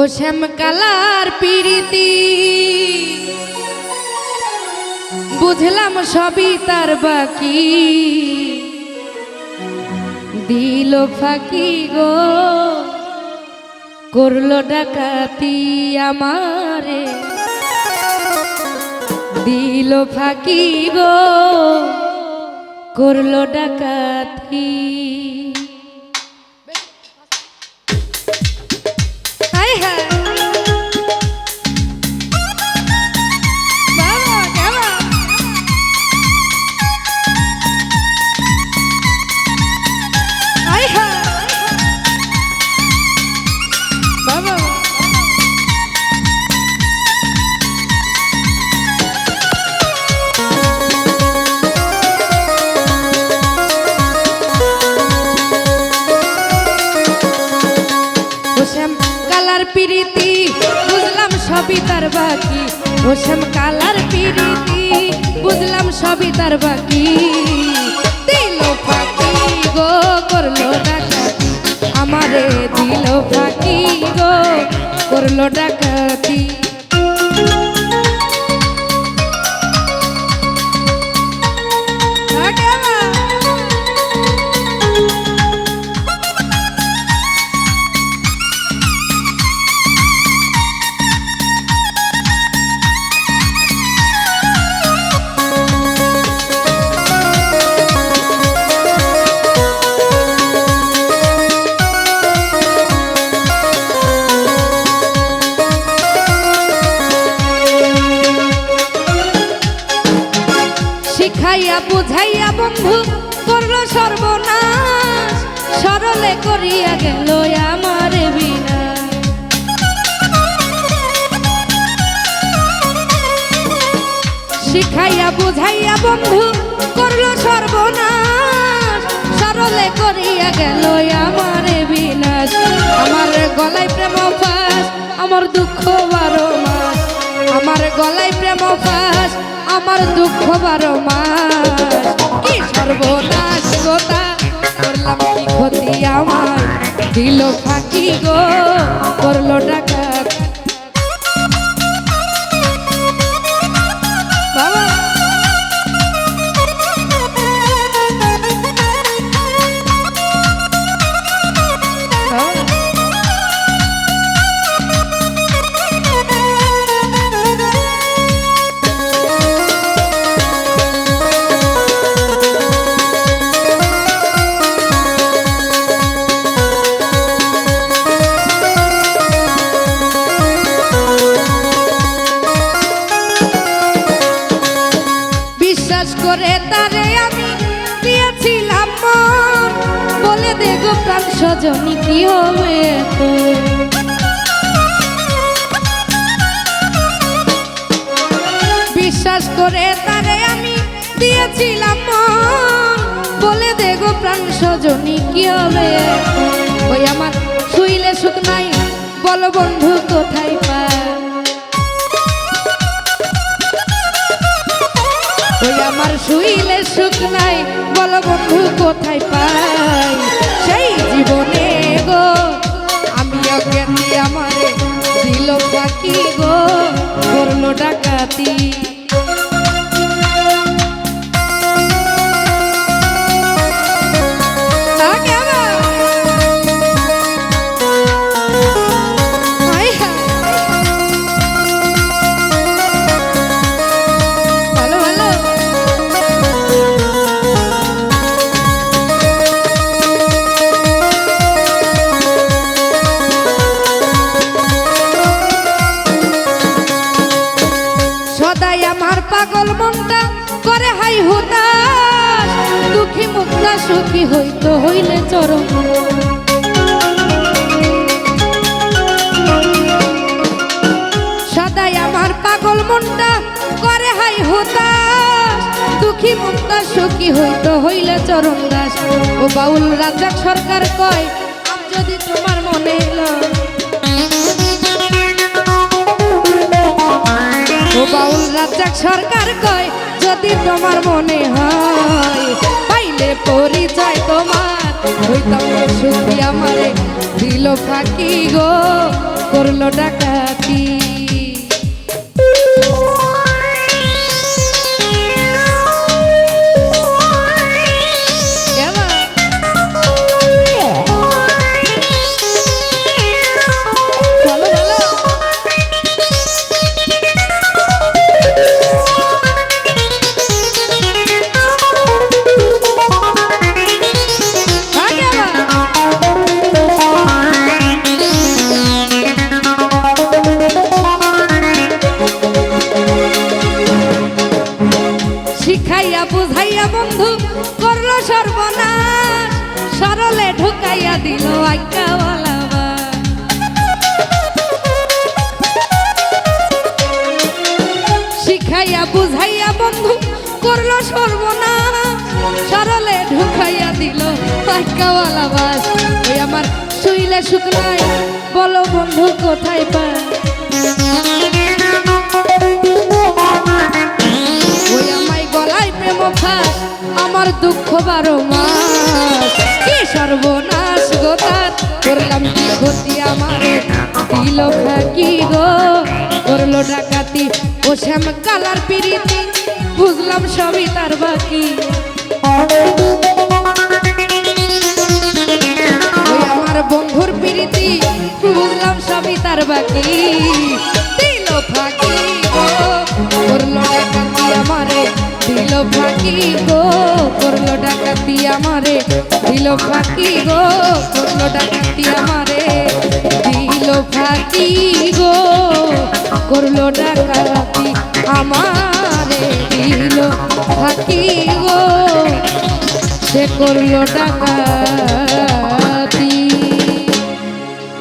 ও শ্যাম colour পিরিতি। বুঝলাম সবই তার বাকি। দিল ফাঁকি গো, করল ডাকাতি আমারে। দিল ফাঁকি গো, করল ডাকাতি। বুঝলাম সবই তার বাকি। হোসেম কালার পিরিতি, বুঝলাম সবই তার বাকি। দিল ফাঁকি গো, করল ডাকাতি। আমারে দিল ফাঁকি গো, করল ডাকাতি। সর্বনাশ, সরলে করিয়া গেল আমার বিনা। শিখাইয়া, বুঝাইয়া, বন্ধু, করল সর্বনাশ, সরলে করিয়া গেল আমার বিনাশ। আমার গলায় প্রেম ফাঁস, আমার দুঃখ বারো মাস। আমার গলায় প্রেম ফাঁস, আমার দুঃখ বারো মাস। সর্বনাশ গোতা করলাম কি ক্ষতি আমার দিল ফাঁকি গো করল ডাকাত সজনী কি হবে? বিশ্বাস করে তারে আমি দিয়েছিলাম বলে দেখো প্রাণ সজনী কি হবে ওই আমার শুইলে সুখ নাই, বলো বন্ধু কোথায় পায় ওই আমার শুইলে সুখ নাই, বলো বন্ধু কোথায় করল আমার পাগল মনটা করে হাই হুতাশ। দুঃখী মুক্তা সুখী হইতো হইলে চরম। সদাই আমার পাগল মনটা করে হাই হুতাশ। দুঃখী মুক্তা সুখী হইতো হইলে চরম দাস। ও বাউল রাজাক সরকার কয় যদি তোমার মনে এলো রাজাক সরকার কয়, যদি তোমার মনে হয়, পাইলে পরিচয় তোমার। হইতাম সুখী আমারে দিল ফাঁকি গো, করল ডাকাতি। সর্বনাশ সরলে ঢুকাইয়া দিল আজ্ঞাওয়ালা শিখাইয়া বুঝাইয়া বন্ধু, করল সর্বনাশ। সরলে ঢুকাইয়া দিল আজ্ঞাওয়ালা বাস ওই আমার শুইলে শুকনাই বলো বন্ধু, কোথায় পা আমার দুঃখ বারো মাস। কি সর্বনাশ গো তার, করলাম কি ক্ষতি আমারে? দিল ফাঁকি গো? করল ডাকাতি ও শ্যাম কালার পিরিতি, বুঝলাম সবই তার বাকি। আমার বন্ধুর পিরিতি, বুঝলাম সবই তার বাকি। দিল ফাঁকি গো, করল ডাকাতি আমারে। দিল ফাঁকি গো, করল ডাকাতি আমারে। দিল ফাঁকি গো, করল ডাকাতি আমারে। দিল ফাঁকি গো, সে করল ডাকাতি।